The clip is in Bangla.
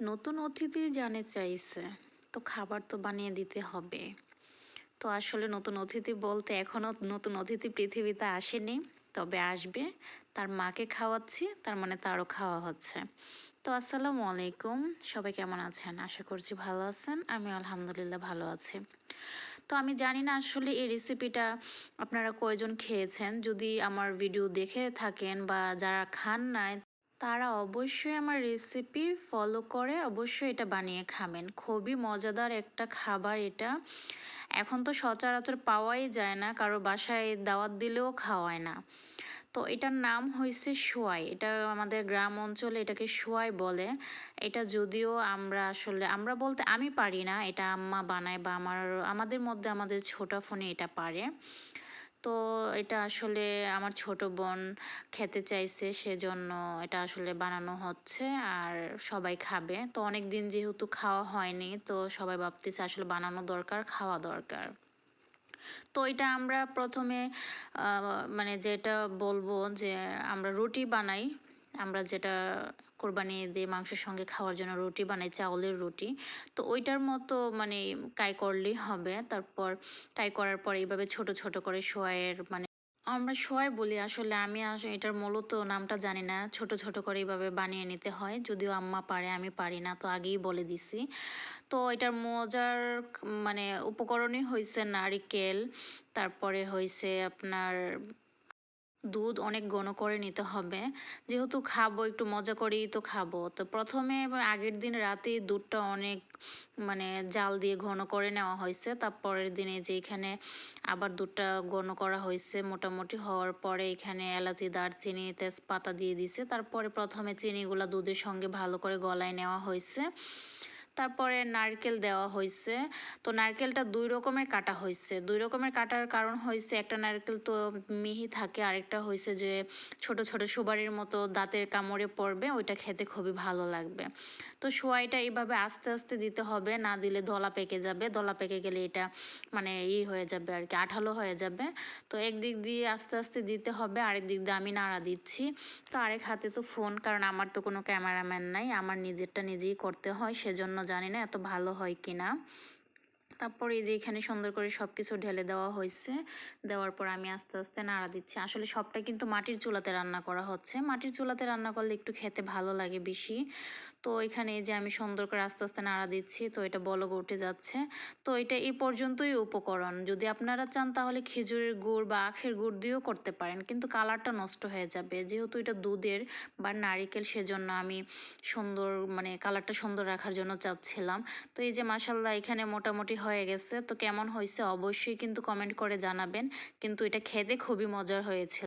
নতুন অতিথি জানে চাইছে, তো খাবার তো বানিয়ে দিতে হবে। তো আসলে নতুন অতিথি বলতে এখনও নতুন অতিথি পৃথিবীতে আসেনি, তবে আসবে। তার মাকে খাওয়াচ্ছি, তার মানে তারও খাওয়া হচ্ছে। তো আসসালামু আলাইকুম, সবাই কেমন আছেন? আশা করছি ভালো আছেন আমি আলহামদুলিল্লাহ ভালো আছি। তো আমি জানি না আসলে এই রেসিপিটা আপনারা কয়জন খেয়েছেন, যদি আমার ভিডিও দেখে থাকেন বা যারা খান নাই তারা অবশ্যই আমার রেসিপি ফলো করে, অবশ্যই এটা বানিয়ে খাবেন। খুবই মজাদার একটা খাবার এটা। এখন তো সচরাচর পাওয়াই যায় না, কারও বাসায় দাওয়াত দিলেও খাওয়ায় না। তো এটার নাম হয়েছে সোয়াই। এটা আমাদের গ্রাম অঞ্চলে এটাকে সোয়াই বলে। এটা যদিও আমরা আসলে, আমরা বলতে আমি পারি না, এটা আম্মা বানায় বা আমার, আমাদের মধ্যে আমাদের ছোটা ফোনে এটা পারে। তো এটা আসলে আমার ছোট বোন খেতে চাইছে, সেজন্য এটা আসলে বানানো হচ্ছে আর সবাই খাবে। তো অনেক দিন যেহেতু খাওয়া হয়নি, তো সবাই ভাবতেছে আসলে বানানো দরকার, খাওয়া দরকার। তো এটা আমরা প্রথমে মানে যেটা বলব যে আমরা রুটি বানাই। আমরা যেটা কোরবানি দিয়ে মাংসের সঙ্গে খাওয়ার জন্য রুটি বানাই, চাউলের রুটি। তো ওইটার মতো মানে কাই করলেই হবে। তারপর কাই করার পর এইভাবে ছোট ছোট করে শোয়ের মানে আমরা সোয়াই বলি, আসলে আমি এটার মূলত নামটা জানি না। ছোট ছোট করে এইভাবে বানিয়ে নিতে হয়। যদিও আম্মা পারে, আমি পারি না, তো আগেই বলে দিছি। তো এটার মজার মানে উপকরণই হয়েছে নারিকেল। তারপরে হয়েছে আপনার দুধ অনেক ঘন করে নিতে হবে। যেহেতু খাব, একটু মজা করেই তো খাব। তো প্রথমে আগের দিন রাতে দুধটা অনেক মানে জাল দিয়ে ঘন করে নেওয়া হয়েছে। তারপরের দিনে যে এখানে আবার দুধটা ঘন করা হয়েছে, মোটামুটি হওয়ার পরে এখানে এলাচি, দারচিনি, তেজপাতা দিয়ে দিছে তারপরে প্রথমে চিনিগুলা দুধের সঙ্গে ভালো করে গলায় নেওয়া হয়েছে। তারপরে নারকেল দেওয়া হয়েছে তো নারকেলটা দুই রকমের কাটা হয়েছে দুই রকমের কাটার কারণ হয়েছে একটা নারকেল তো মিহি থাকে, আরেকটা হয়েছে যে ছোট ছোট সুবারির মতো দাঁতের কামড়ে পড়বে, ওইটা খেতে খুবই ভালো লাগবে। তো সোয়াইটা এইভাবে আস্তে আস্তে দিতে হবে, না দিলে দলা পেকে যাবে। দলা পেকে গেলে এটা মানে ই হয়ে যাবে আর কি, আঠালো হয়ে যাবে। তো একদিক দিয়ে আস্তে আস্তে দিতে হবে, আরেক দিক দিয়ে আমি নাড়া দিচ্ছি। তো আরেক হাতে তো ফোন, কারণ আমার তো কোনো ক্যামেরাম্যান নাই, আমার নিজেরটা নিজেই করতে হয়, সেজন্য জানি না এত ভালো হয় কি না তারপর এই যে এখানে সুন্দর করে সব কিছু ঢেলে দেওয়া হয়েছে। দেওয়ার পর আমি আস্তে আস্তে নাড়া দিচ্ছি। আসলে সবটা কিন্তু মাটির চুলাতে রান্না করা হচ্ছে। মাটির চুলাতে রান্না করলে একটু খেতে ভালো লাগে বেশি। তো এখানে যে আমি সুন্দর করে আস্তে আস্তে নাড়া দিচ্ছি, তো এটা বলক উঠে যাচ্ছে। তো এটা এই পর্যন্তই উপকরণ। যদি আপনারা চান তাহলে খেজুরের গুড় বা আখের গুড় দিয়েও করতে পারেন, কিন্তু কালারটা নষ্ট হয়ে যাবে। যেহেতু এটা দুধের বা নারিকেল, সেজন্য আমি সুন্দর মানে কালারটা সুন্দর রাখার জন্য চাচ্ছিলাম। তো এই যে মাসাল্লাহ এখানে মোটামুটি হয়ে গেছে। তো কেমন হয়েছে অবশ্যই কিন্তু কমেন্ট করে জানাবেন। কিন্তু এটা খেতে খুবই মজার হয়েছে